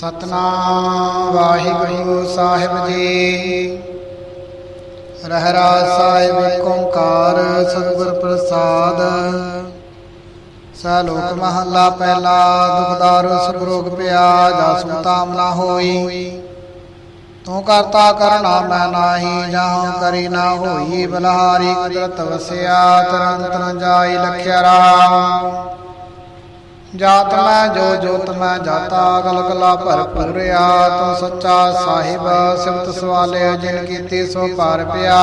ਸਤਨਾਮ ਵਾਹਿਗੁਰੂ ਸਾਹਿਬ ਜੀ। ਰਹਿਰਾ ਸਾਹਿਬ ਏਕ ਓੰਕਾਰ ਸਤਿਗੁਰ ਪ੍ਰਸਾਦ। ਸਲੋਕ ਮਹੱਲਾ ਪਹਿਲਾ, ਦੁਖਦਾਰੂ ਸੁਭਰੋਗ ਪਿਆ, ਜਾਸੂ ਤਾਮ ਨਾ ਹੋਈ। ਤੂੰ ਕਰਤਾ ਕਰਨਾ ਮੈਂ ਨਾਹੀ, ਜਾਹੂ ਕਰੀ ਨਾ ਹੋਈ ਬਲਹਾਰੀ, ਕੁਦਰਤ ਵਸਿਆ, ਤਰਨ ਤਰਨ ਜਾਈ ਲਖਿਆ ਰਾਮ। ਜਾਤ ਮੈਂ, ਜੋ ਜੋਤ ਮੈਂ, ਜਾਤਾ ਗਲ ਗਲਾ ਭਰਪੂਰਿਆ ਤੂੰ ਸੱਚਾ ਸਾਹਿਬ, ਸਿਮਤ ਸਵਾਲੇ, ਜਿਨ ਕੀਤੀ ਸੋ ਪਾਰ ਪਿਆ।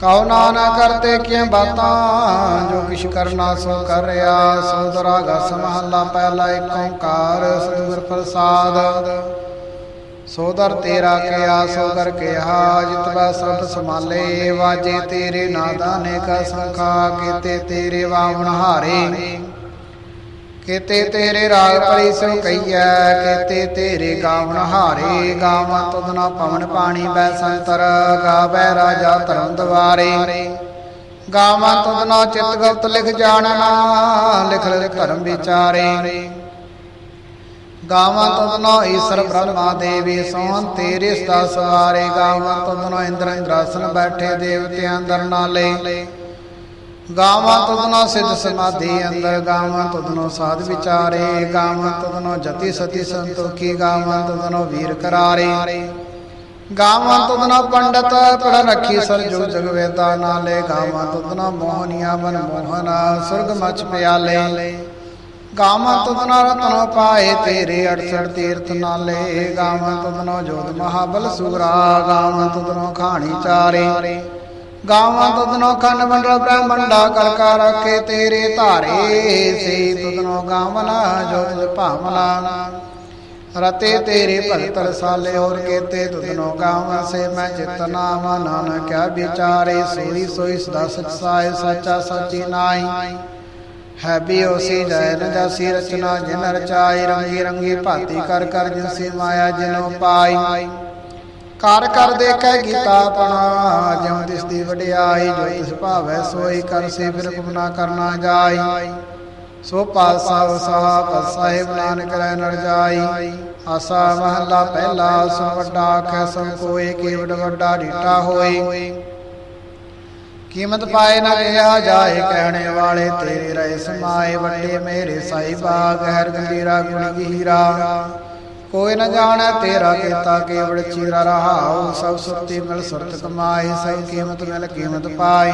ਕਉ ਨਾਨਕ ਕਰਤੇ ਕਿਏ ਬਾਤਾਂ, ਜੋ ਕਿਛ ਕਰਨਾ ਸੋ ਕਰ ਰਿਆ ਸੋ ਦਰਾਗਾ ਸਮਹੱਲਾ ਪਹਿਲਾ ਏਕ ਓੰਕਾਰ, ਸਤਿਗੁਰ ਪ੍ਰਸਾਦ। ਸੋਦਰ ਤੇਰਾ ਕਿਆ, ਸੋ ਕਰ ਕਿਹਾ ਜਿਤ ਬੈ ਸਭ ਸਮਾਲੇ ਵਾਜੇ ਤੇਰੇ ਨਾਦਾਨੇ ਕਾ ਸੰਖਾ, ਕੀਤੇ ਤੇਰੇ ਵਾਵਣ ਹਾਰੇ। ਕੀਤੇ ਤੇਰੇ ਰਾਗ ਭਰੀ ਸੋ ਕਈਐ ਕੀਤੇ ਤੇਰੇ ਗਾਵਣ ਹਾਰੇ ਗਾਵਾਂ ਤੁਧ ਨਾ ਪਵਨ ਪਾਣੀ ਬੈ ਸੰਤਰ, ਗਾਵੈ ਰਾਜਾ ਧਰਮ ਦਵਾਰੇ। ਗਾਵਾਂ ਤੁਧ ਨਾ ਚਿਤ ਗਲਤ ਲਿਖ ਜਾਣਨਾ ਲਿਖ ਲਿਖ ਧਰਮ ਵਿਚਾਰੇ। ਗਾਵਾਂ ਤੁਧ ਨਾ ਈਸ਼ਰ ਬ੍ਰਹਮਾ ਦੇਵੀ ਸੋਹਣ ਤੇਰੇ ਸਦਾ ਸਵਾਰੇ। ਗਾਵਾਂ ਤੁਧ ਨਾ ਇੰਦਰ ਇੰਦਰਾਸਨ ਬੈਠੇ ਦੇਵਤਿਆਂ ਅੰਦਰ ਨਾਲੇ। ਗਾਵਾਂ ਤੁਧਨੋ ਸਿੱਧ ਸਮਾਧੀ ਅੰਦਰ, ਗਾਵਾਂ ਤੁਧਨੋ ਸਾਧ ਵਿਚਾਰੇ, ਗਾਵਾਂ ਤੁਧਨੋ ਜਤੀ ਸਤੀ ਸੰਤੋਖੀ, ਗਾਵਾਂ ਤੁਧਨੋ ਵੀਰ ਕਰਾਰੇ। ਗਾਵਾਂ ਤੁਧਨੋ ਪੰਡਤ ਪੜ ਰੱਖੀ ਸਰਜੂ ਜਗਵੇਦਾ ਨਾਲੇ, ਗਾਵਾਂ ਤੁਧਨੋ ਮੋਹਨੀਆਂ ਬਨ ਮੋਹਨਾ, ਸੁਰਗ ਮਚ ਪਿਆਲੇ। ਗਾਵਾਂ ਤੁਧਨੋ ਰਤਨੋ ਪਾਏ ਤੇਰੇ 68 ਤੀਰਥ ਨਾਲੇ, ਗਾਵਾਂ ਤੁਧਨੋ ਜੋਤ ਮਹਾਬਲ ਸੂਰਾ, ਗਾਵਾਂ ਤੁਧਨੋ ਖਾਣੀ ਚਾਰੇ। ਗਾਵਾਂ ਤੁਧਨੋ ਖੰਡ ਮੰਡਲ ਬ੍ਰਹਮੰਡਾ ਕਲਕਾ ਰੱਖੇ ਤੇਰੇ ਧਾਰੇ, ਸੇ ਤੁਧਨੋ ਗਾਵਨਾ ਜੋ ਭਾਵਨਾ। ਰਤੇ ਤੇਰੇ ਭਗਤ ਰਸਾਲੇ ਹੋਰ ਕੇਤੇ ਤੁਧਨੋ ਗਾਵਾਂ ਸੇ ਮੈਂ ਚਿਤ ਨਾਮ, ਨਾਨਕ ਕਿਆ ਵਿਚਾਰੇ, ਸੋਈ ਸੋਈ ਸਦਾ ਸਚ ਸਾਇ ਸੱਚਾ ਸੱਚੀ ਨਾਈ ਹੈ ਵੀ ਉਸੀ ਜੈ ਨ ਜਾਸੀ ਰਚਨਾ, ਜਿਨ ਰਚਾਈ ਰੰਗੀ ਰੰਗੀ ਭਾਤੀ ਕਰ ਕਰ ਜਿਨਸੀ ਮਾਇਆ ਜਿਨੋ ਪਾਈ। ਕਰ ਕਰ ਦੇਖੈ ਗੀਤਾ ਆਪਣਾ, ਜਿਉ ਤਿਸ ਦੀ ਵਡਿਆਈ, ਜੋ ਤਿਸ ਭਾਵੈ ਸੋਈ ਕਰ ਸੇ ਫਿਰ ਗੁਨਾ ਕਰਨਾ ਜਾਈ। ਸੋ ਪਾਸਾ ਸਾਹਿਬ ਸਾਹਿਬ ਨਾਨਕ ਰਹਿ ਨਰ ਜਾਈ। ਆਸਾ ਮਹੱਲਾ ਪਹਿਲਾ, ਸੋ ਵੱਡਾ ਆਖੈ, ਸੋ ਕੋਏ ਕੀ ਵੱਡਾ ਢੀਟਾ ਹੋਏ ਕੀਮਤ ਪਾਏ ਨਾ ਕਿਹਾ ਜਾਏ ਕਹਿਣੇ ਵਾਲੇ, ਤੇਰੇ ਰਹਿ ਸਮਾਏ ਵੱਡੇ ਮੇਰੇ ਸਾਈ ਸਾਹਿਬਾ ਗਹਿਰ ਗੰਭੀਰਾ ਗੁਣ ਗਹੀਰਾ। ਕੋਈ ਨ ਜਾਣੈ ਤੇਰਾ ਕੀਤਾ ਕੇਵਲ ਚੀਰਾ ਰਹਾਉ, ਸਭ ਸੁਰਤੀ ਮਿਲ ਸੁਰਤ ਕਮਾਈ, ਸਭ ਕੀਮਤ ਮਿਲ ਕੀਮਤ ਪਾਈ।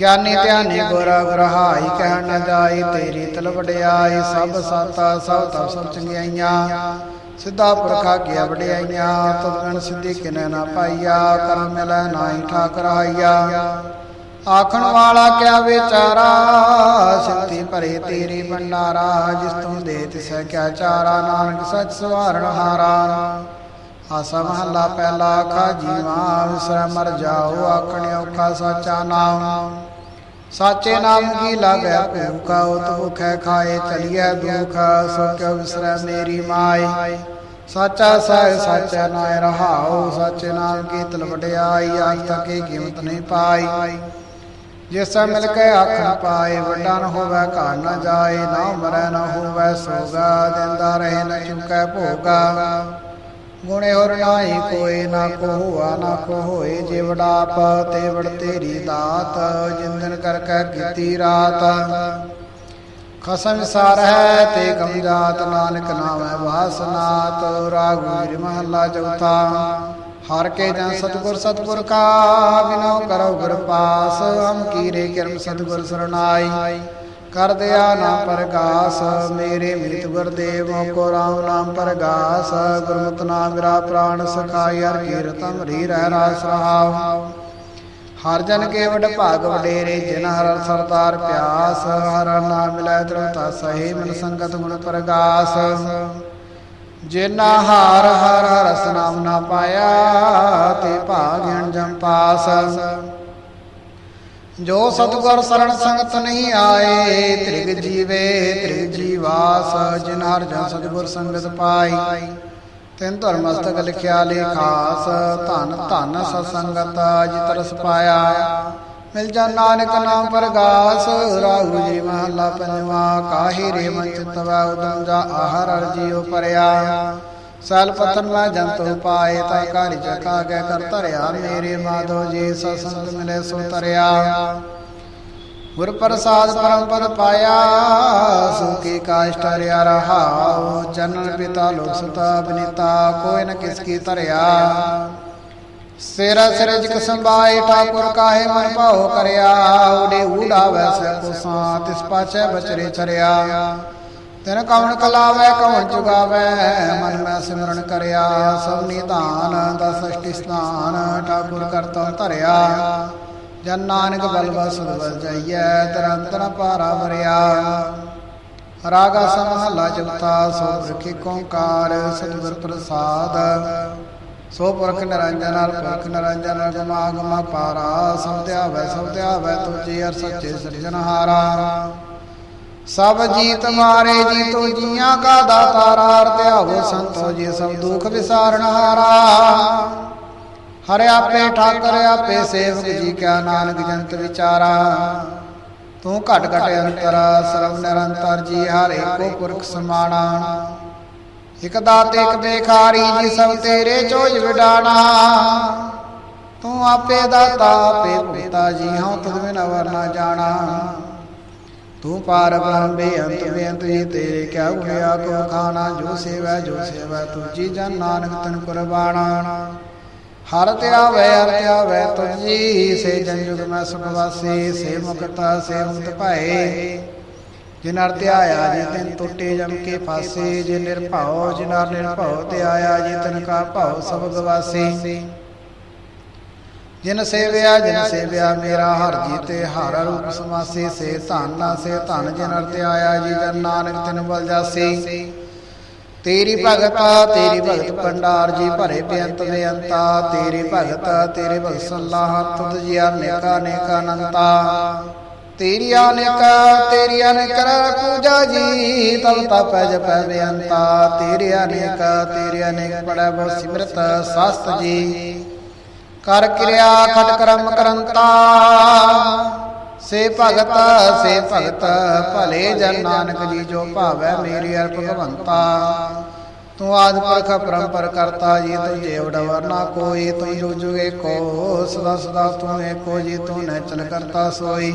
ਗਿਆਨੀ ਧਿਆਨੀ ਗੋਰਾ ਗਰਹਾਈ ਕਹਿਣ ਨ ਜਾਈ ਤੇਰੀ ਤਲ ਵਡਿਆਈ, ਸਭ ਸਾਤਾ ਸਭ ਤਪ ਸਭ ਚੰਗਿਆਈਆਂ। ਸਿੱਧਾ ਪੁਰਖਾ ਗਿਆ ਵਡਿਆਈਆਂ ਤੁਧ ਬਿਨ ਸਿੱਧੀ ਕਿਨੈ ਨਾ ਪਾਈਆ, ਕਰਮ ਮਿਲੈ ਨਾਹੀ ਠਾਕ ਰਹਾਈਆ ਆਖਣ ਵਾਲਾ ਕਿਆ ਵਿਚਾਰਾ? ਸਿੱਧੀ ਭਰੇ ਤੇਰੀ ਭੰਡਾਰਾ, ਜਿਸ ਤੂੰ ਦੇ ਤਿਸੈ ਕਿਆ ਚਾਰਾ? ਨਾਨਕ ਸੱਚ ਸਵਾਰਣ ਹਾਰਾ। ਆਸਾ ਮਹੱਲਾ ਪਹਿਲਾ ਆਖਾ, ਜੀਵਾ ਵਿਸਰ ਮਰ ਜਾਓ, ਆਖਣ ਔਖਾ ਸਾਚਾ ਨਾਮ। ਸਾਚੇ ਨਾਮ ਕੀ ਲਾਗੈ? ਭੂਖਾ ਉਤ ਭੁਖੈ ਖਾਏ, ਚਲੀਐ ਦੁਖ ਸੋ ਕਿਉ ਵਿਸਰੈ ਮੇਰੀ ਮਾਈ ਸਾਚਾ ਸਹਿ, ਸਾਚਾ ਨਾਇ ਰਹਾਉ, ਸਾਚੇ ਨਾਮ ਕੀ ਤਲਵਟਿਆਈ ਵਡਿਆਈ ਆਜ ਕੀਮਤ ਨਹੀਂ ਪਾਈ। ਜਿਸ ਮਿਲ ਕੇ ਆਖਣ ਪਾਏ, ਵੱਡਾ ਨ ਹੋਵੇ ਘਰ ਨ ਜਾਏ, ਨਾ ਮਰੈ ਨ ਹੋਵੇ, ਸੋਗਾ ਦਿੰਦਾ ਰਹੇ, ਨ ਚੁਕੈ ਭੋਗਾ। ਗੁਣੇ ਹੋਰ ਨਾਹੀ ਕੋਈ ਨਾ ਕੋ ਹੋਆ ਨਾ ਕੋ ਹੋਏ ਤੇ ਵਡ ਤੇਰੀ ਦਾਤ, ਜਿੰਦਨ ਕਰ ਕੈ ਕੀਤੀ ਰਾਤ। ਖਸਮ ਸਾਰ ਹੈ ਤੇ ਕਮ ਜਾਤ, ਨਾਨਕ ਨਾਮੈ ਵਾਸਨਾਤ ਰਾਗ ਵੀਰ ਮਹੱਲਾ ਚੌਥਾ। ਹਰ ਕੇ ਜਨ ਸਤਗੁਰ ਸਤਗੁਰ ਕਾ ਬਿਨੋ ਕਰੋ ਗੁਰ ਪਾਸ, ਹਮ ਕੀਰੇ ਕਰਮ ਸਤਗੁਰ ਸਰਣਾਈ। ਕਰ ਦਿਆ ਨਾ ਪਰਗਾਸ, ਮੇਰੇ ਮਿਤ ਗੁਰਦੇਵ ਕੋ ਰਾਮ ਨਾਮ ਪਰਗਾਸ, ਗੁਰਮਤਿ ਨਾਮ ਮੇਰਾ ਪ੍ਰਾਨ ਸਖਾਈ, ਹਰ ਕੀਰਤਨ ਰੀ ਰਹਿ ਰਾਸ ਰਹਾਉ। ਹਰ ਜਨ ਕੇ ਵਡ ਭਾਗ ਵਡੇਰੇ, ਜਿਨ ਹਰ ਸਰਦਾਰ ਪਿਆਸ, ਹਰ ਨਾਮ ਮਿਲੈ ਦਰਤਾ ਸਹੀ, ਮਨ ਸੰਗਤ ਗੁਣ ਪ੍ਰਗਾਸ। ਜਿਨਾ ਹਾਰ ਹਰ ਰਸ ਨਾਮ ਨਾ ਪਾਇਆ ਤੇ ਭਾਗਿਣ ਜਮ ਪਾਸ। ਜੋ ਸਤਗੁਰ ਸਰਣ ਸੰਗਤ ਨਹੀਂ ਆਏ, ਤ੍ਰਿਗ ਜੀਵੇ, ਤ੍ਰਿਗ ਜੀਵਾਸ ਜਿਨ ਹਰ ਜਨ ਸਤਗੁਰ ਸੰਗਤ ਪਾਈ। ਤਿਨ ਧਰਮਸਤਕ ਲਿਖਿਆ ਲੇਖਾਸ, ਧਨ ਧਨ ਸਤਸੰਗਤ ਜਿਤ ਰਸ ਪਾਇਆ। ਮਿਲ ਜਾ ਨਾਨਕ ਨਾਮ ਪ੍ਰਗਾਸ, ਰਾਹੂ ਜੀ ਮਹਲਾ ਪੰਜਵਾ, ਕਾਹੀ ਰੇ ਮਨ ਚਿਤਵਾ ਉਦਮ ਜਾ ਆਹਰ ਅਰਜੀਉ ਪਰਿਆ। ਸਲ ਪਤਨ ਮੈਂ ਜੰਤੁ ਪਾਏ ਤਾ ਘਰ ਜਕਾ ਗੈ ਕਰ ਧਰਿਆ। ਮੇਰੇ ਮਾਧੋ ਜੀ ਸਸੰਤ ਮਿਲੇ ਸੋ ਤਰਿਆ। ਗੁਰ ਪ੍ਰਸਾਦ ਪਰਮ ਪਦ ਪਾਇਆ ਸੁਖੀ ਕਾਸ਼ਟ ਰਿਆ ਰਹਾਉ। ਜਨਨ ਪਿਤਾ ਲੋਕ ਸੁਤਾ ਬਨੀਤਾ ਕੋਈ ਨ ਕਿਸ ਕੀ ਧਰਿਆ। ਸਿਰਾ ਸਿਰਜਕ ਸੰਭਾਏ ਠਾਕੁਰ ਕਾਹੇ ਮਨ ਭਾਉ ਕਰਿਆ ਉਡੇ ਊੜਾ ਵੈਸੈ ਕੁਸਾਂ ਤਿਸ ਪਾਛੈ ਬਚਰੇ ਚਰਿਆ। ਤਿਨ ਕਵਣ ਕਲਾਵੇ, ਕਵਣ ਚੁਗਾਵੇ ਮਨ ਮੈਂ ਸਿਮਰਨ ਕਰਿਆ। ਸਭ ਨਿਧਾਨ ਦਾ ਸ੍ਰਿਸ਼ਟੀ ਸਥਾਨ, ਠਾਕੁਰ ਕਰਤਾ ਧਰਿਆ। ਜਨ ਨਾਨਕ ਬਲਵਾ ਸਦਵਲ ਜਾਈਐ, ਤਰੰਤਰ ਪਾਰਾ ਵਰਿਆ। ਰਾਗਾ ਸਮਹਲਾ ਚੌਥਾ ਸੋ ਰਖੀ ਓੰਕਾਰ, ਸਤਿਗੁਰ ਪ੍ਰਸਾਦ। ਸੋ ਪੁਰਖ ਨਿਰੰਜਨ ਨਾਲ ਪੁਰਖ ਨਿਰੰਜਨ ਗਮਾ ਗਮਾ ਪਾਰਾ, ਸਭ ਧਿਆਵੈ ਸਭ ਧਿਆਵੈ ਤੁਜੀ ਅਰ ਸੱਚੇ ਸਿਰਜਨਹਾਰਾ ਸਭ ਜੀਤ ਮਾਰੇ ਜੀਤੋ ਜੀਆਂ ਕਾ ਦਾਤਾਰਾ ਅਰ ਧਿਆਵੋ ਸੰਤੋ ਜੀ ਸਭ ਦੁਖ ਵਿਸਾਰਨ ਹਰਿ। ਆਪੇ ਠਾਕਰ, ਆਪੇ ਸੇਵਕ ਜੀ ਕਿਆ ਨਾਨਕ ਜੰਤ ਵਿਚਾਰਾ। ਤੂੰ ਘਟ ਘਟ ਅੰਤਰ ਸਰਵ ਨਿਰੰਤਰ ਜੀ ਹਰ ਏਕੋ ਪੁਰਖ ਸਮਾਣਾ। ਇਕ ਦਾਤੇ ਇਕ ਬੇਖਾਰੀ ਜੀ ਸਭ ਤੇਰੇ ਚੋਜ ਵਿਡਾਣਾ। ਤੂੰ ਆਪੇ ਦਾਤਾ, ਆਪੇ ਪਿਤਾ ਜੀ, ਹਉ ਤੁਧ ਬਿਨ ਅਵਰ ਨਾ ਜਾਣਾ। ਤੂੰ ਪਾਰ ਬ੍ਰਹਮ ਬੇਅੰਤ ਬੇਅੰਤ ਜੀ, ਤੇਰੇ ਕਿਆ ਹੋਇਆ ਕੋ ਖਾਣਾ, ਜੋ ਸੇਵਾ ਜੋ ਸੇਵਾ ਤੂੰ ਜੀ ਜਨ ਨਾਨਕ ਤਨ ਕੁਰਬਾਨਾ ਹਰ ਧਿਆਵੈ ਹਰ ਧਿਆਵੈ ਤੁਜੀ ਸੇ ਜਨ ਜੁਗ ਮੈਂ ਸੁਖ ਵਾਸੀ, ਸੇ ਮੁਕਤਾ, ਸੇ ਮੁਕਤ ਭਾਏ। ਜਿਨਰ ਅਰ ਧਿਆਇਆ ਜੀ, ਤਿਨ ਟੁੱਟੇ ਜਮ ਕੇ ਫਾਸੇ, ਜੇ ਨਿਰਭਉ ਜਿਨ ਨਿਰਭਉ ਤੇ ਆਇਆ ਤਿਨ ਕਾ ਭਉ ਸਭ ਗਵਾਸੀ ਜਿਨ ਸੇਵਿਆ ਜਿਨ ਸੇਵਿਆ, ਮੇਰਾ ਹਰ ਜੀ ਤੇ ਹਰ ਰੂਪ ਸਮਾਸੀ, ਸੇ ਧਨ ਸੇ ਧਨ ਜਿਨ ਅਰ ਧਿਆਇਆ ਜੀ, ਜਨ ਨਾਨਕ ਤਿਨ ਬਲ ਜਾਸੀ। ਤੇਰੀ ਭਗਤਾ, ਤੇਰੀ ਭਗਤ ਪੰਡਾਰ ਜੀ, ਭਰੇ ਬੇਅੰਤ ਬੇਅੰਤਾ ਤੇਰੀ ਭਗਤਾ, ਤੇਰੇ ਭਗਤ ਸਲਾਹ ਤੁਧ ਜੀ ਅਨੇਕਾ ਅਨੇਕਾ ਅਨੰਤਾ। ਤੇਰੀ ਅਨੇਕ ਤੇਰੀ ਅਨੇਕ ਪੂਜਾ ਜੀ ਤਬ ਤਪ ਜਪੈ ਬੇਅੰਤਾ ਤੇਰੀ ਅਨੇਕ ਤੇਰੀ ਅਨੇਕ ਪੜੈ ਬਹੁ ਸਿਮਰਤ ਸਸਤ ਜੀ। ਕਰ ਕਿਰਿਆ ਖਟ ਕਰਮ ਕਰੰਤਾ। ਸੇ ਭਗਤ ਸੇ ਭਗਤ, ਭਲੇ ਜਨ ਨਾਨਕ ਜੀ ਜੋ ਭਾਵੈ ਮੇਰੀ ਅਰਪ ਭਗਵੰਤਾ ਤੂੰ ਆਦ ਪੁਰਖ ਪਰੰਪਰ ਕਰਤਾ, ਜੀ ਤੂੰ ਜੇਵ ਡਵਰ ਨਾ ਕੋਈ, ਤੂੰ ਜੁਗ ਜੁਗੇ ਕੋ, ਸਦਾ ਸਦਾ ਤੂੰ ਏਕੋ ਜੀ, ਤੂੰ ਨੈਚਨ ਕਰਤਾ ਸੋਈ।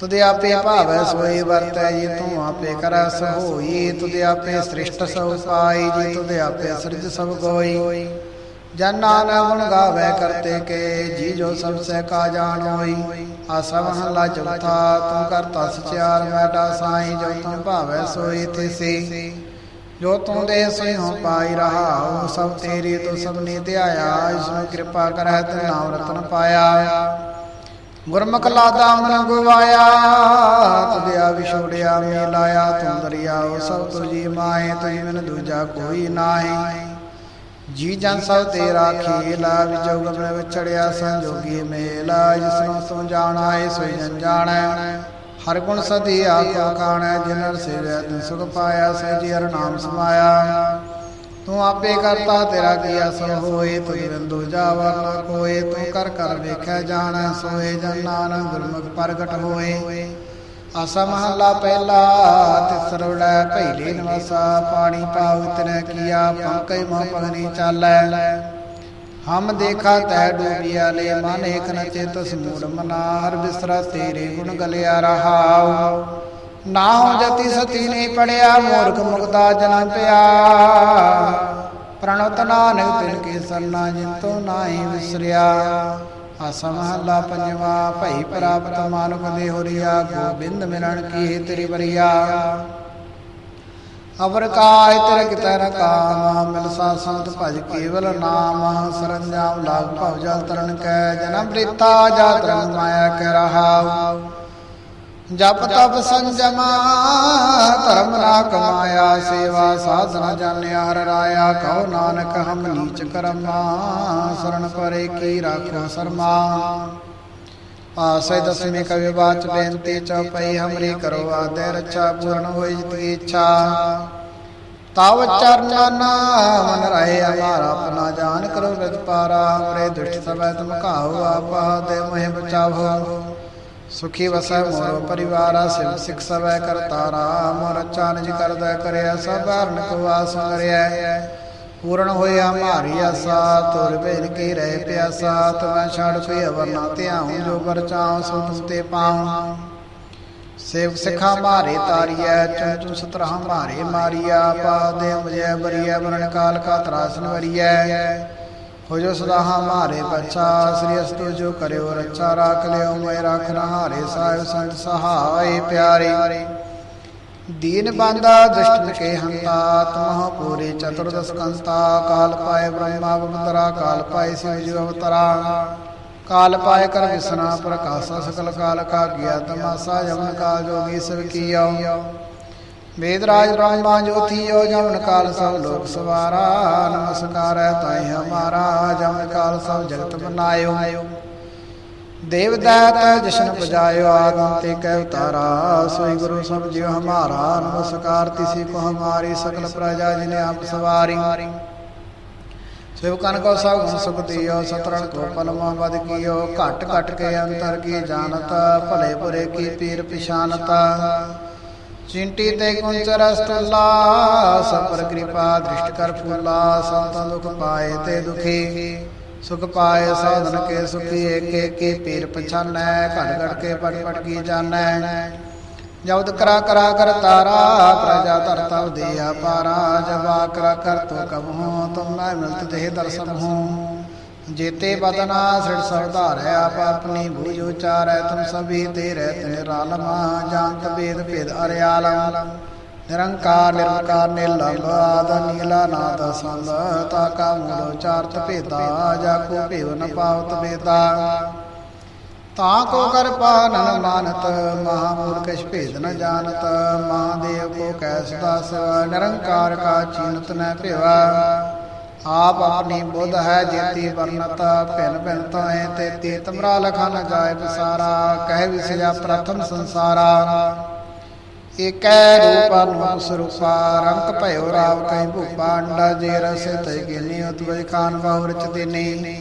ਤੁਦੇ ਆਪੇ ਭਾਵੈ ਸੋਈ ਵਰਤੈ ਜੀ, ਤੂੰ ਆਪੇ ਕਰੈ ਸਹੋਈ। ਤੁਦੇ ਆਪੇ ਸ੍ਰਿਸ਼ਟ ਸਭ ਪਾਈ ਜੀ ਤੁਦੇ ਆਪੇ ਸਿਰਜ ਸਭ ਕੋਈ ਜਨ ਨਾਨਕ ਗੁਣ ਗਾਵੇ ਕਰਤੇ ਕੇ, ਜੀ ਜੋ ਸਭ ਸੇ ਕਾ ਜਾਣ ਹੋਈ। ਆਸਾ ਮਹਲਾ ਚੌਥਾ, ਤੂੰ ਕਰਤਾ ਸਚਿਆਰ ਮੈਡਾ ਸਾਈ, ਜੋ ਤੂੰ ਭਾਵੈ ਸੋਈ ਤਿਸੀ। ਜੋ ਤੂੰ ਦੇ ਸੋਈ ਹੋ ਪਾਈ ਰਹਾ ਸਭ ਤੇਰੀ ਤੂੰ ਸਭ ਨੇ ਧਿਆਇਆ। ਇਸ ਨੂੰ ਕਿਰਪਾ ਕਰੈ ਤੇ ਨਾਮ ਰਤਨ ਪਾਇਆ। ਗੁਰਮੁਖ ਲਾਦਾ ਮਨ ਗਵਾਇਆ ਤੁਧਿਆ ਵਿਛੋੜਿਆ ਮੇ ਲਾਇਆ, ਤੂੰ ਦਰਿਆਓ ਸਭ ਤੁਜੀ ਮਾਏ ਤੁਝ ਬਿਨ ਦੂਜਾ ਕੋਈ ਨਾਹੀ। ਜੀ ਜਨ ਸਭ ਤੇਰਾ ਖੇਲਾ ਵਿਜੋਗ ਮੈਂ ਵਿਛੜਿਆ ਸੰਜੋਗੀ ਮੇਲਾ ਜਿਸ ਨੂੰ ਤੂੰ ਜਾਣਾ ਏ ਸੋਈ ਜਨ ਜਾਣੈ। ਹਰ ਗੁਣ ਸਦੀ ਆਖੋ ਖਾਣੈ ਜਿਨਰ ਸੇਵਿਆ ਤੂੰ ਸੁਖ ਪਾਇਆ ਸੇ ਜੀ ਹਰ ਨਾਮ ਸਮਾਇਆ। ਤੂੰ ਆਪੇ ਕਰਤਾ, ਤੇਰਾ ਕੀਆ ਸੋ ਹੋਏ ਤੁਝ ਬਿੰਦੂ ਜਾਵਰ ਨਾ ਕੋਏ, ਤੂੰ ਕਰ ਕਰ ਵੇਖਿਆ ਜਾਣੈ, ਸੋਏ ਜਨ ਗੁਰਮੁਖ ਪ੍ਰਗਟ ਹੋਏ। ਆਸਾ ਮਹੱਲਾ ਪਹਿਲਾ ਤਿਸਰਵੜੈ ਭੈਲੇ ਨਿਵਾਸਾ, ਪਾਣੀ ਪਾਉ ਤਨੈ ਕੀਆ ਪੰਕੈ ਮਹ ਪਗਨੀ ਚਾਲੈ। ਹਮ ਦੇਖਾ ਤੈ ਡੂਬਿਆ ਲੈ, ਮਨ ਏਕ ਨ ਚਿਤ ਸਮੂੜ ਮਨਾ ਹਰ ਬਿਸਰਾ ਤੇਰੇ ਗੁਣ ਗਲਿਆ ਰਹਾਉ। ਨਾ ਹੋ ਜਤੀ ਸਤੀ ਨਹੀਂ ਪੜਿਆ, ਮੂਰਖ ਮੁਕਤਾ ਜਨਮ ਪਿਆ। ਪ੍ਰਣਤ ਨਾਨਕ ਤਿਨ ਕੇ ਸਰਨਾ ਜਿਨ ਨਾਹੀ ਵਿਸਰਿਆ। ਆਸਾ ਮਹੱਲਾ ਪੰਜਵਾ, ਭਈ ਪ੍ਰਾਪਤ ਮਾਨੁਖ ਦੇ ਹੋਰੀਆ, ਗੋਬਿੰਦ ਮਿਲਣ ਕੀ ਤੇਰੀ ਬਰੀਆ ਅਵਰ ਕਾਇ ਤੇਰੇ ਕਿਤੈ ਕਾਮ ਮਿਲ ਸਾ ਸੰਤ ਭਜ ਕੇਵਲ ਨਾਮ, ਸਰੰਜਾਮ ਲਾਗ ਭਵ ਜਲ ਤਰਨ ਕੈ, ਜਨਮ ਬ੍ਰਿਤਾ ਜਾਤ ਰੰਗ ਮਾਇਆ ਕੈ ਰਹਾਉ। ਜਪ ਤਪ ਸੰਜਮ, ਧਰਮ ਨਾ ਕਮਾਇਆ ਸੇਵਾ ਸਾਧਨਾ ਜਾਣਿਆ, ਹਰ ਰਾਇਆ ਕਹੋ ਨਾਨਕ ਹਮ ਨੀਚ ਕਰਮਾ ਸਰਣ ਪਰੇ ਕੀ ਰਾਖੋ ਸਰਮਾ। ਆਸੇ ਦਸਵੇਂ ਕਵਿ ਬਾਚ ਬੇਨਤੀ ਚਉਪਈ ਹਮਰੀ ਕਰੋ ਆਦੇ, ਰੱਛਾ ਪੂਰਨ ਹੋਈ ਜਿਤ ਇੱਛਾ। ਤਵ ਚਰਨਨ ਮਨ ਰਹੇ ਹਮਾਰਾ ਆਪਣਾ ਜਾਨ ਕਰੋ ਵਿਦ ਪਾਰਾ ਹਮਰੇ ਦੁਸ਼ਟ ਸਭੈ ਤੁਮ ਘਾਉ ਆਪਾ ਦੇ ਮਹਿ ਬਚਾਵੋ। ਸੁਖੀ ਵਸੈ ਮੋਰ ਪਰਿਵਾਰਾ, ਸਿਵ ਸਿਖ ਸਵੈ ਕਰਤਾਰਾ ਮੋਰ ਚਾਨਜ ਕਰਦਾ ਕਰਿਆ, ਸਭ ਹਰਨ ਕੋ ਵਾਸ ਕਰਿਆ। ਪੂਰਨ ਹੋਇਆ ਮਾਰੀ ਆਸਾ, ਤੁਰ ਬੇਨ ਕੀ ਰਹਿ ਪਿਆਸਾ, ਤਵੈ ਛੜ ਕੋਈ ਅਵਰ ਨਾ ਧਿਆਉ, ਜੋ ਵਰ ਚਾਉ ਸੋ ਤੁਮ ਪਾਉ। ਸੇਵ ਸਿਖਾ ਮਾਰੇ ਤਾਰੀਐ ਚੁਨ ਚੁਨ ਮਾਰੇ ਮਾਰੀਆ ਪਾਦੇ ਮੁਝੇ ਬਰੀਐ ਬਰਨ ਕਾਲ ਕਾ ਤਰਾਸਨ ਵਰੀਐ ਹੋ ਜੋ ਸਦਾ ਹਮਾਰੇ ਬੱਚਾ ਸ੍ਰੀ ਅਸਤੁ ਜੋ ਕਰਿਓ ਰੱਛਾ ਰਾਖ ਲਿਓ ਮੈਂ ਰਾਖ ਰਹਾਰੇ ਸਾਹਿਬ ਸੰਤ ਸਹਾਈ ਪਿਆਰੇ। ਦੀਨ ਬੰਦਾ ਦੁਸ਼ਟਨ ਕੇ ਹੰਤਾ, ਤਮਹ ਪੂਰੇ ਚਤੁਰਦਸ ਕੰਤਾ, ਕਾਲ ਪਾਏ ਬ੍ਰਹਮਾ ਬਵਤਰਾ ਕਾਲ ਪਾਏ ਸਿਵ ਜੀ ਅਵਤਰਾ। ਕਾਲ ਪਾਏ ਕਰ ਵਿਸਨਾ, ਪ੍ਰਕਾਸ਼ਾ ਸਕਲ ਕਾਲ ਕਾ ਗਿਆ ਤਮਾਸਾ ਜਮਨ ਕਾਲ ਜੋਗੀ ਸਭ ਕੀਓ। ਵੇਦ ਰਾਜ ਬ੍ਰਹਮਾ ਜੋ ਜਮਨ ਕਾਲ ਸਭ ਲੋਕ ਸਵਾਰਾ, ਨਮਸਕਾਰ ਹੈ ਤਾਈ ਹਮਾਰਾ, ਜਮਨ ਕਾਲ ਸਭ ਜਗਤ ਬਨਾਇਓ ਦੇਵ ਦਾਤਾ ਜਸ਼ਨ ਬਜਾਇਓ, ਆਗਮ ਤੇ ਕਹਿ ਉਤਾਰਾ, ਸੋਈ ਗੁਰੂ ਸਭ ਜਿਉ ਹਮਾਰਾ, ਨਮਸਕਾਰ ਤਿਸੀ ਕੋ ਹਮਾਰੀ, ਸਕਲ ਪ੍ਰਜਾ ਜਿਨੇ ਆਪ ਸਵਾਰੀ। ਸਿਵਕਨ ਕੋ ਸਭ ਗੁਣ ਸੁਖ ਦਿਓ, ਸਤਰਣ ਕੋ ਪਲਮਾ ਵਦ ਕੀਓ, ਘਟ ਘਟ ਕੇ ਅੰਤਰ ਕੀ ਜਾਣਤ, ਭਲੇ ਬੁਰੇ ਕੀ ਪੀਰ ਪਿਛਾਨਤਾ। ਚਿੰਟੀ ਤੇ ਕੁੰਚ ਰਸਤਲਾ ਸਪਰ ਕਿਰਪਾ ਦ੍ਰਿਸ਼ਟ ਕਰ ਫੁੱਲਾ, ਸੰਤਾਂ ਦੁਖ ਪਾਏ ਤੇ ਦੁਖੀ। ਸੁਖ ਪਾਏ ਸਾਧਨ ਕੇ ਸੁਖੀ, ਏਕੇ ਕੀ ਪੀਰ ਪਛਾਨੈ ਘਟ ਘਟ ਕੇ ਪਟ ਪਟ ਕੀ ਜਾਣੈ। ਜਬਦ ਕਰਾ ਕਰਾ ਕਰ ਤਾਰਾ, ਪ੍ਰਜਾ ਧਰ ਧਰਤਾ ਉਦਿਆ ਪਾਰਾ ਜਵਾ ਕਰਾ ਕਰ ਤੋ ਕਬਹੂ ਤੁਮ ਮੈਂ ਮਿਲਤ ਦੇਹ ਦਰਸ਼ਨ ਹੂੰ। ਜੇਤੇ ਬਦਨਾ ਸਿਰ ਸਰਦਾਰੈ ਆਪ ਆਪਣੀ ਭੂਜ ਉਚਾਰੈ ਤੁਮ ਸਭੀ ਤੇ ਰਹਿ ਤੇ ਰਾਲਮਾ ਜਾਣਤ ਭੇਦ ਭੇਦ ਅਰਿਆਲਮ। ਨਿਰੰਕਾਰ ਨਿਰੰਕਾਰ ਨਿਲੰਬ ਆਦ ਨੀਲਾ ਨਾਦ ਸੰਦ ਤਾ ਕਾ ਮੂਲ, ਉਚਾਰਤ, ਭੇਦਾ ਜਾ ਕੋ ਭੇਵ ਨ ਪਾਵਤ ਭੇਦਾ ਤਾਂ ਕੋ ਕਰ ਪਾਨਨ ਮਾਨਤ ਮਹਾਮੂਰਖ ਭੇਦ ਨ ਜਾਣਤ, ਮਹਾਦੇਵ ਕੋ ਕੈਸ ਦਾਸ ਨਿਰੰਕਾਰ ਕਾ ਚੀਨਤ ਨ ਭਿਵਾ। ਆਪ ਆਪਣੀ ਬੁੱਧ ਹੈ, ਜੇਤੀ ਵਰਨਤ, ਭਿਨ ਭਿਨ ਤੋਏ ਤੇਤੀ ਤਮਰਾ ਲਖਾ ਨ ਜਾਏ ਕਹਿ ਵਿਸਿਆ ਪ੍ਰਥਮ ਸੰਸਾਰਾ। ਏਕੈ ਰੂਪ ਅਨੁਪ ਸਰੂਪਾ ਰੰਗ ਭਇਓ ਰਾਵ ਕੈ ਭੂਪਾ, ਅੰਡਾ ਜੇ ਰਸ ਤੈ ਗਿਨੀ ਉਤਵਜ ਖਾਨ ਬਹੁ ਰਚ ਦੇਨੇ।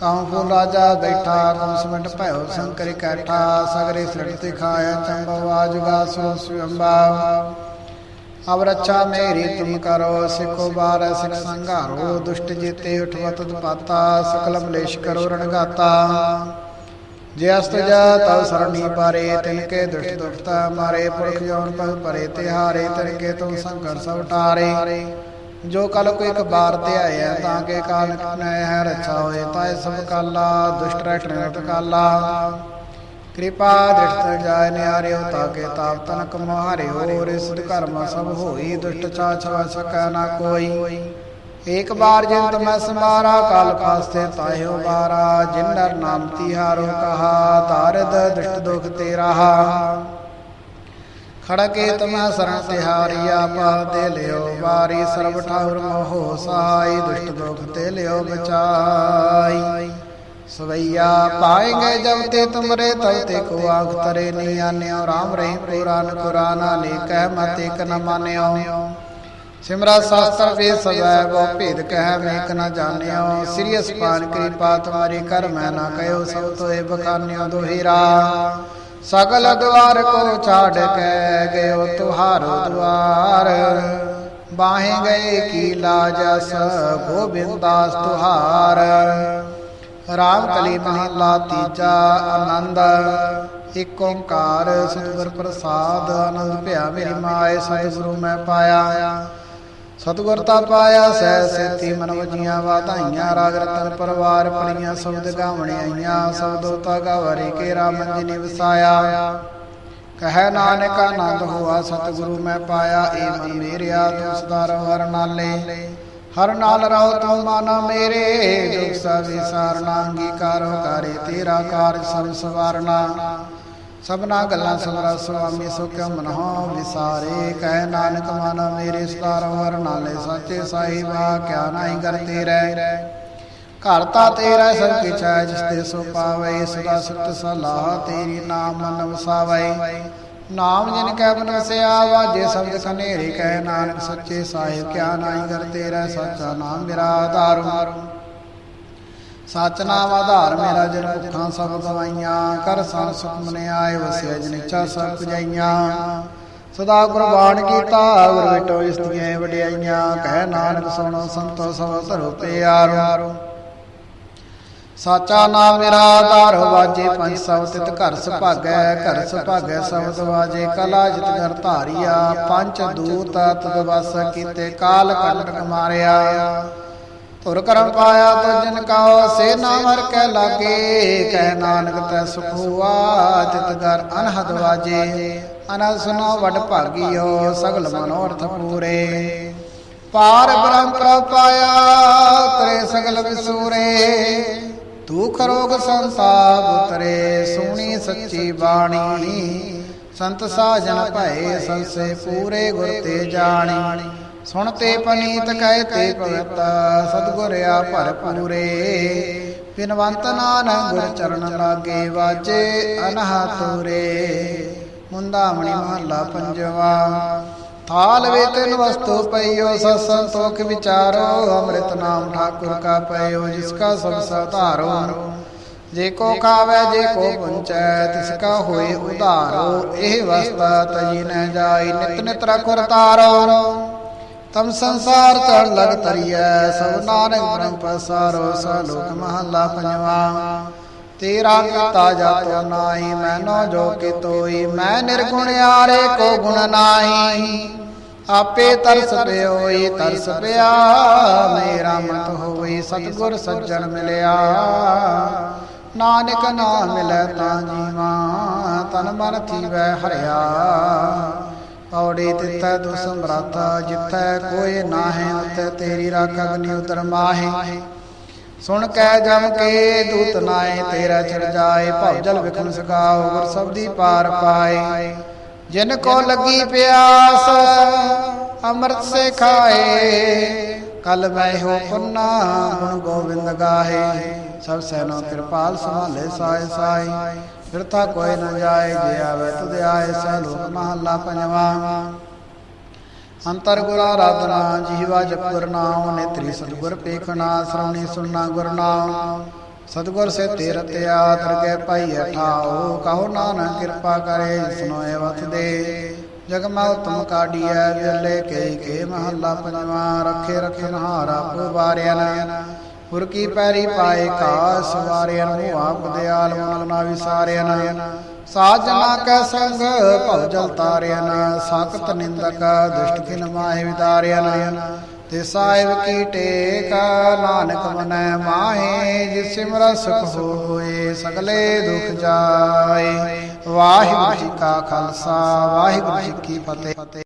ਕਾਉ ਫੁ ਰਾਜਾ ਬੈਠਾ ਕੰਸਮਟ ਭਇਓ ਸੰਕਰ ਕੈਠਾ, ਸਗਰੇ ਸ੍ਰਿਟ ਤੇ ਖਾਇਆ ਚੰਬਵ ਆਜੁਗਾ ਸੋ ਸੁਅੰਬਾ ਅਬ ਰੱਛਾ ਮੇਰੀ ਤੁਮ ਕਰੋ, ਸਿਖੋ ਬਾਰ, ਸਿਖ ਸੰਘਾਰੋ, ਦੁਸ਼ਟ ਜੀਤੇ ਉਠਵਤ ਪਾਤਾ ਸਕਲ ਮਲੇਸ਼ ਕਰੋ ਰਣਗਾਤਾ। ਜੇ ਅਸਤ ਜਾ ਤਉ ਸਰਣੀ ਪਾਰੇ, ਤਿਨ ਕੇ ਦੁਸ਼ਟ ਦੁਖਤਾ ਮਾਰੇ, ਪੁਰਖ ਜੋਨ ਪਗ ਪਰੇ, ਤਿਹਾਰੇ, ਤਿਨ ਕੇ ਤੁਮ ਸੰਕਰ ਸਭ ਟਾਰੇ ਜੋ ਕਲ ਕੋ ਇੱਕ ਬਾਰ ਤੇ ਆਇਆ ਤਾਂ ਕੇ ਕਾਲ ਨੈ ਹੈ ਰੱਛਾ ਹੋਏ, ਤਾਏ ਸਭ ਕਾਲਾ, ਦੁਸ਼ਟ ਰਹਿਟ ਕਾਲਾ ਕਿਰਪਾ ਦ੍ਰਿਸ਼ਟ ਜਾਇ ਨਿਆਰਿਓ ਤਾਕੇ ਤਾਪ ਤਨਕ ਮਹਾਰਿਓ ਰਿਸਦ ਕਰਮ ਸਭ ਹੋਈ ਦੁਸ਼ਟ ਚਾਛ ਸਕੈ ਨਾ ਕੋਈ। ਏਕ ਬਾਰ ਜਿੰਤ ਮੈਂ ਸਮਾਰਾ ਕਾਲ ਫਾਸਤੇ ਤਾਹਿਓ ਬਾਰਾ ਜਿਨ ਨਰ ਨਾਮ ਤਿਹਾਰੋ ਕਹਾ, ਤਾਰਦ ਦੁਸ਼ਟ ਦੁਖ ਤੇ ਰਹਾ ਖੜਕੇ ਤਮੈ ਸਰਣ ਤਿਹਾਰੀਆ ਪਾ ਦੇ ਲਿਓ ਵਾਰੀ ਸਰਬ ਠਾਉਰ ਮੋਹ ਸਾਈ ਦੁਸ਼ਟ ਦੁਖ ਤੇ ਲਿਓ ਬਚਾਈ। ਸਵਈਆ ਪਾਏਗੇ ਜਬ ਤੇ ਤੁਮਰੇ ਤਉ ਤੇ ਕੋ ਆਖ ਤਰੇ ਨੀ ਆਨਿਓ। RAM ਰਹੀ ਪੁਰਾਨ ਕੁਰਾਨਾ ਨੇ ਕਹਿ ਮਤ ਇਕ ਨ ਮਾਨਿਓ। ਸਿਮਰਾ ਸਾਸਤਰ ਵੇ ਸਵੈ ਬੋ ਭੇਦ ਕਹਿ ਮੇਕ ਨ ਜਾਣਿਓ। ਸ੍ਰੀ ਅਸਪਾਨ ਕਿਰਪਾ ਤੁਮਾਰੀ ਕਰ ਮੈਂ ਨਾ ਕਹਿਓ ਸਭ ਤੋਏ ਬਖਾਨਿਓ ਦੋਹੀਰਾ। ਸਗਲ ਦਵਾਰ ਕੋ ਛਾੜ ਕੇ ਗਇਓ ਤੁਹਾਰੋ ਦੁਆਰ ਬਾਹੇ ਗਏ ਕੀ ਲਾਜਸ ਗੋਬਿੰਦ ਦਾਸ ਰਾਮ ਕਲੀ ਮਹਲਾ ਤੀਜਾ ਆਨੰਦ। ਇਕ ਓੰਕਾਰ ਸਤਿਗੁਰ ਪ੍ਰਸਾਦ ਆਨੰਦ ਭਿਆ ਮੇਰੀ ਮਾਏ ਸਤਿਗੁਰੂ ਮੈਂ ਪਾਇਆ। ਸਤਿਗੁਰ ਤਾ ਪਾਇਆ, ਸਹਿ ਸੇਤੀ ਮਨ ਵਜੀਆਂ ਵਾਧਾਈਆਂ, ਰਾਗ ਰਤਨ ਪਰਵਾਰ ਪੜੀਆਂ ਸ਼ਬਦ ਗਾਵਣ ਆਈਆਂ ਸਬਦੋ ਤਾ ਗਾਵਰੀ ਕੇ ਰਾਮ ਜੀ ਨੇ ਵਸਾਇਆ। ਕਹੈ ਨਾਨਕ ਆਨੰਦ ਹੋਆ, ਸਤਿਗੁਰੂ ਮੈਂ ਪਾਇਆ, ਏ ਮਨ ਮੇਰਿਆ, ਤੂੰ ਸਦਾ ਰਹੋ ਹਰ ਨਾਲੇ। ਹਰ ਨਾਲ ਰਹੋ ਤੂੰ ਮਨ ਮੇਰੇ, ਦੁਖ ਸਭੀ ਸਾਰਨਾ ਅੰਗੀਕਾਰੋ ਕਰੇ ਤੇਰਾ ਕਾਰਜ ਸਭ ਸਵਾਰਨਾ। ਸਭਨਾ ਗੱਲਾਂ ਸਮਰਾ ਸੁਆਮੀ ਸੋ ਕਿਉ ਮਨਹੁ ਵਿਸਾਰੇ, ਕਹਿ ਨਾਨਕ ਮਨ ਮੇਰੇ ਸਦਾ ਰਹੋ ਹਰ ਨਾਲੇ ਸਾਚੇ ਸਾਹਿਬਾ, ਕਿਆ ਨਹੀਂ ਕਰਤੇ ਰਹਿ ਘਰ ਤਾ ਤੇਰਾ ਸਭ ਕਿਛ ਹੈ, ਜਿਸ ਤੇ ਸੋ ਪਾਵੇ, ਸਦਾ ਸੁਤ ਸਲਾਹ ਤੇਰੀ ਨਾਮ ਮਨ ਵਸਾਵੇ ਨਾਮ ਜਿਨ ਕੈ ਬਨਸਿਆ, ਵਾਜੇ ਸ਼ਬਦ ਕਨੇਰੇ ਕਹਿ ਨਾਨਕ ਸੱਚੇ ਸਾਹਿਬ, ਕਿਆ ਨਾਹੀ ਕਰ ਤੇਰਾ ਸੱਚਾ ਨਾਮ ਮੇਰਾ ਆਧਾਰ। ਸਚ ਨਾਮ ਆਧਾਰ ਮੇਰਾ ਜਨ ਭੁੱਖਾਂ ਸਭ ਗਵਾਈਆਂ ਕਰ ਸੰਗ ਸੁਖਮਨੇ ਆਏ, ਵਸਿਆ ਜਨਿਚਾ ਸਭ ਪੁਜਾਈਆਂ। ਸਦਾ ਗੁਰਬਾਣ ਕੀਤਾ ਗੁਰ ਵਿਟੋ ਇਸ ਦੀਆਂ ਵਡਿਆਈਆਂ, ਕਹਿ ਨਾਨਕ ਸੁਣੋ ਸੰਤੋ ਸਭ ਧਰੋ ਪਿਆਰੋ। ਸਾਚਾ ਨਾਮ ਮੇਰਾ ਵਾਜੇ ਪੰਜ ਸਭ ਤਿਤ ਘਰ ਸੁਭਾਗੈ ਘਰ ਸੁਭਾਗੈ ਸਬਦ ਵਾਜੇ, ਕਲਾ ਜਿਤ ਘਰ ਧਾਰੀਆ, ਪੰਜ ਦੂਤ ਤਦ ਵਸ ਕੀਤੇ ਕਾਲ ਕੰਟਕ ਮਾਰਿਆ ਧੁਰ ਕਰਮ ਪਾਇਆ ਤੋ ਜਿਨ ਕਾਓ ਮਰ ਕੇ ਲਾਗੇ ਕਹਿ ਨਾਨਕ ਤੈ ਸੁਖ ਹੁਆ ਤਿਤ ਘਰ ਅਨਹਦ ਵਾਜੇ। ਅਨੰਦ ਸੁਨੋ ਵਡ ਭਾਗੀਓ, ਸਗਲ ਮਨੋਰਥ ਪੂਰੇ। ਪਾਰ ਬ੍ਰਹਮ ਪ੍ਰਭ ਪਾਇਆ, ਤਰੇ ਸਗਲ ਵਿਸੂਰੇ। ਤੂੰ ਕਰੋਗ ਸੰਸਾਬ ਉਤਰੇ, ਸੁਣੀ ਸੱਚੀ ਬਾਣੀ। ਸੰਤ ਸਾਜਨ ਭਏ, ਸੰਸੇ ਪੂਰੇ ਗੁਰ ਤੇ ਜਾਣੀ। ਸੁਣ ਤੇ ਪਨੀਤ ਕਹਿ ਤੇ ਭਗਤ, ਸਤਗੁਰ ਆ ਭਰ ਪੂਰੇ। ਬਿਨਵੰਤ ਨਾਨਕ ਗੁਰ ਚਰਨ ਲਾਗੇ ਵਾਜੇ, ਅਨਹ ਤੂਰੇ। ਮੁੰਦਾਮਣੀ ਮਹੱਲਾ ਪੰਜਵਾ। ਥਾਲ ਵੇ ਤਿਨ ਵਸਤੂ ਪਈਓ, ਸਤ ਸੰਤੋਖ ਵਿਚਾਰੋ, ਅੰਮ੍ਰਿਤ ਨਾਮ ਠਾਕੁਰ ਕਾ ਪਈਓ, ਜਿਸ ਕਾ ਸਭ ਸਤਾਰੋ ਜੇ ਕੋ ਖਾਵੇ ਜੇ ਕੋ ਪੁੰਚੈ, ਤਿਸ ਕਾ ਹੋਏ ਉਧਾਰੋ। ਇਹ ਵਸਤਾ ਤਜੀ ਨ ਜਾਈ, ਨਿਤ ਨਿਤ ਰਖੁਰ ਤਾਰੋ ਤਮ ਸੰਸਾਰ ਚੜ ਲਗ ਤਰੀਐ ਸਭ ਨਾਨਕ ਬ੍ਰਹਮ ਪਸਾਰੋ, ਸਾ ਲੋਕ ਮਹੱਲਾ ਪੰਜਵਾ। ਤੇਰਾ ਕੀਤਾ ਜਾਤੋ ਨਾਹੀ, ਮੈਨੋ ਜੋ ਕਿ ਤੋਈ ਮੈਂ ਨਿਰਗੁਣ ਆਰੇ ਕੋ ਗੁਣ ਨਾਹੀ। ਆਪੇ ਤਰਸ ਪਿਓਈ, ਤਰਸ ਪਿਆ, ਮੇਰਾ ਮਤ ਹੋਈ, ਸਤਗੁਰ ਸੱਜਣ ਮਿਲਿਆ। ਨਾਨਕ ਨਾਮ ਮਿਲੈ ਤਾਂ ਜੀਵਾ, ਤਨ ਮਨ ਥੀਵੈ ਹਰਿਆ। ਪੌੜੀ ਤਿੱਥੈ ਦੁਸਮਰਥ, ਜਿੱਥੈ ਕੋਈ ਨਾਹੇ ਉਤੈ ਤੇਰੀ ਰਾਖ ਅਗਨੀ ਉਤਰ ਮਾਹੇ। ਸੁਣ ਕੈ ਜਮ ਕੇ ਦੂਤ ਨਾਏ, ਤੇਰਾ ਚੜ ਜਾਏ। ਭਉ ਜਲ ਵਿਖਮ ਸਕਾਓ ਗੁਰ ਸਬਦੀ ਪਾਰ ਪਾਏ। ਜਿਨ ਕੋ ਲੱਗੀ ਪਿਆਸ, ਅੰਮ੍ਰਿਤ ਸੇ ਖਾਏ। ਕਲ ਮੈਂ ਹੋ ਪੁੰਨਾ, ਗੁਣ ਗੋਬਿੰਦ ਗਾਹੇ। ਸਭ ਸੈਨੋ ਕਿਰਪਾਲ ਸੰਭਾਲੇ ਸਾਏ ਸਾਈ ਫਿਰਤਾ ਕੋਈ ਨ ਜਾਏ, ਜੇ ਆਵੇ ਤੁਧ ਆਏ ਸੈ ਲੋਕ ਮਹੱਲਾ ਪੰਜਵਾ। ਅੰਤਰ ਗੁਰ ਆਰਾਧਨਾ, ਜੀਵਾ ਜਪੁਰ ਨਾਮ ਨੇਤਰੀ ਸਤਗੁਰ ਪੇਖਣਾ ਸਰਵਣੀ ਸੁਨਣਾ ਗੁਰ ਨਾਮ ਸਤਗੁਰ ਸੇ ਤੇਰ ਤੇ ਆਦਰ ਠਾਓ ਕਹੋ ਨਾਨਕ ਕਿਰਪਾ ਕਰੇ ਸੁਨੋਏ ਵਤ ਦੇ। ਜਗ ਮੈਂ ਉਤਮ ਕਾਢੀਐ ਵਿਲੇ ਕੇ ਕੇ ਮਹੱਲਾ ਪੰਜਵਾ। ਰੱਖੇ ਰਖਨ ਹਾਰਾ ਪੁਵਾਰਿਆਨ ਪੁਰ ਕੀ ਪੈਰੀ ਪਾਏ ਕਾ ਸਵਾਰਿਆਨ ਮੂਹ ਆਪ ਦਿਆਲ ਮਨ ਨਾ ਵਿਸਾਰਿਆਨ। ਸਾਜਨਾ ਕੈ ਸੰਗ ਭਉ ਜਲ ਤਾਰਿਆਨ ਸਾਖਤ ਨਿੰਦਕ, ਦੁਸ਼ਟ ਕਿਨ ਮਾਹਿ ਵਿਦਾਰਿਆਨ ਤੇ ਸਾਹਿਬ ਕੀ ਟੇਕ, ਨਾਨਕ ਮਨੈ ਮਾਹੇ, ਜਿਸ ਸਿਮਰ ਸੁਖ ਹੋਏ, ਸਗਲੇ ਦੁਖ ਜਾਏ। ਵਾਹਿਗੁਰੂ ਜੀ ਕਾ ਖਾਲਸਾ, ਵਾਹਿਗੁਰੂ ਜੀ ਕੀ ਫਤਿਹ।